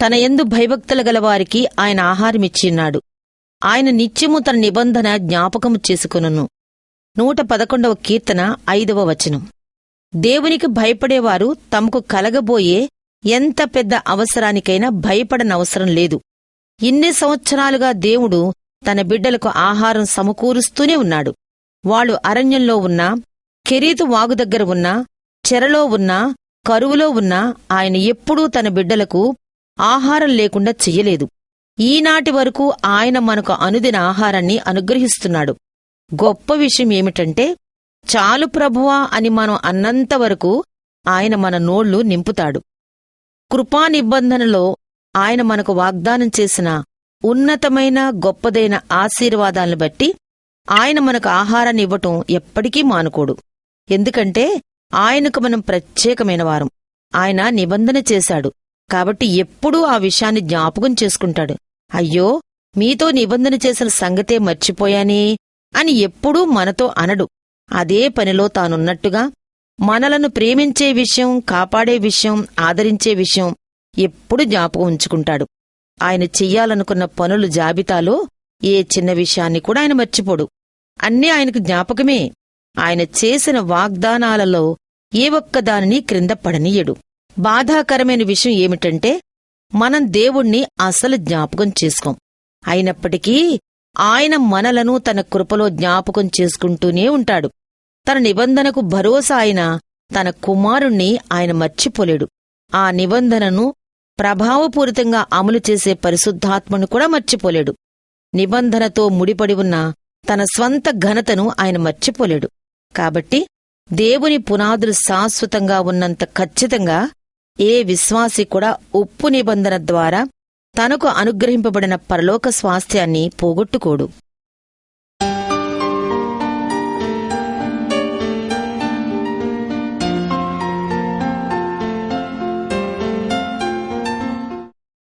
తన ఎందు భయభక్తులు గలవారికి ఆయన ఆహారమిచ్చిన్నాడు ఆయన నిత్యము తన నిబంధన జ్ఞాపకము చేసుకొనును. నూట పదకొండవ కీర్తన ఐదవ వచనం. దేవునికి భయపడేవారు తమకు కలగబోయే ఎంత పెద్ద అవసరానికైనా భయపడనవసరం లేదు. ఇన్ని సంవత్సరాలుగా దేవుడు తన బిడ్డలకు ఆహారం సమకూరుస్తూనే ఉన్నాడు. వాళ్ళు అరణ్యంలో ఉన్నా కెరీతు వాగు దగ్గర ఉన్నా చెరలో ఉన్నా కరువులో ఉన్నా ఆయన ఎప్పుడూ తన బిడ్డలకు ఆహారం లేకుండా చెయ్యలేదు. ఈనాటి వరకు ఆయన మనకు అనుదిన ఆహారాన్ని అనుగ్రహిస్తున్నాడు. గొప్ప విషయం ఏమిటంటే చాలు ప్రభువా అని మనం అన్నంత వరకు ఆయన మన నోళ్ళు నింపుతాడు. కృపా నిబంధనలో ఆయన మనకు వాగ్దానం చేసిన ఉన్నతమైన గొప్పదైన ఆశీర్వాదాలను బట్టి ఆయన మనకు ఆహారాన్ని ఇవ్వటం ఎప్పటికీ మానుకోడు. ఎందుకంటే ఆయనకు మనం ప్రత్యేకమైన వారం. ఆయన నిబంధన చేశాడు. కాబట్టి ఎప్పుడూ ఆ విషయాన్ని జ్ఞాపకం చేసుకుంటాడు. అయ్యో మీతో నిబంధన చేసిన సంగతే మర్చిపోయానే అని ఎప్పుడూ మనతో అనడు. అదే పనిలో తానున్నట్టుగా మనలను ప్రేమించే విషయం కాపాడే విషయం ఆదరించే విషయం ఎప్పుడు జ్ఞాపకం ఉంచుకుంటాడు. ఆయన చెయ్యాలనుకున్న పనుల జాబితాలో ఏ చిన్న విషయాన్ని కూడా ఆయన మర్చిపోడు. అన్నీ ఆయనకు జ్ఞాపకమే. ఆయన చేసిన వాగ్దానాలలో ఏ ఒక్కదానిని క్రింద పడనీయడు. బాధాకరమైన విషయం ఏమిటంటే మనం దేవుణ్ణి అసలు జ్ఞాపకం చేసుకోం. అయినప్పటికీ ఆయన మనలను తన కృపలో జ్ఞాపకం చేసుకుంటూనే ఉంటాడు. తన నిబంధనకు భరోసా అయిన తన కుమారుణ్ణి ఆయన మర్చిపోలేడు. ఆ నిబంధనను ప్రభావపూరితంగా అమలు చేసే పరిశుద్ధాత్మను కూడా మర్చిపోలేడు. నిబంధనతో ముడిపడి ఉన్న తన స్వంత ఘనతను ఆయన మర్చిపోలేడు. కాబట్టి దేవుని పునాదులు శాశ్వతంగా ఉన్నంత ఖచ్చితంగా ఏ విశ్వాసి కూడా ఉప్పు నిబంధన ద్వారా తనకు అనుగ్రహింపబడిన పరలోక స్వాస్థ్యాన్ని పోగొట్టుకోడు.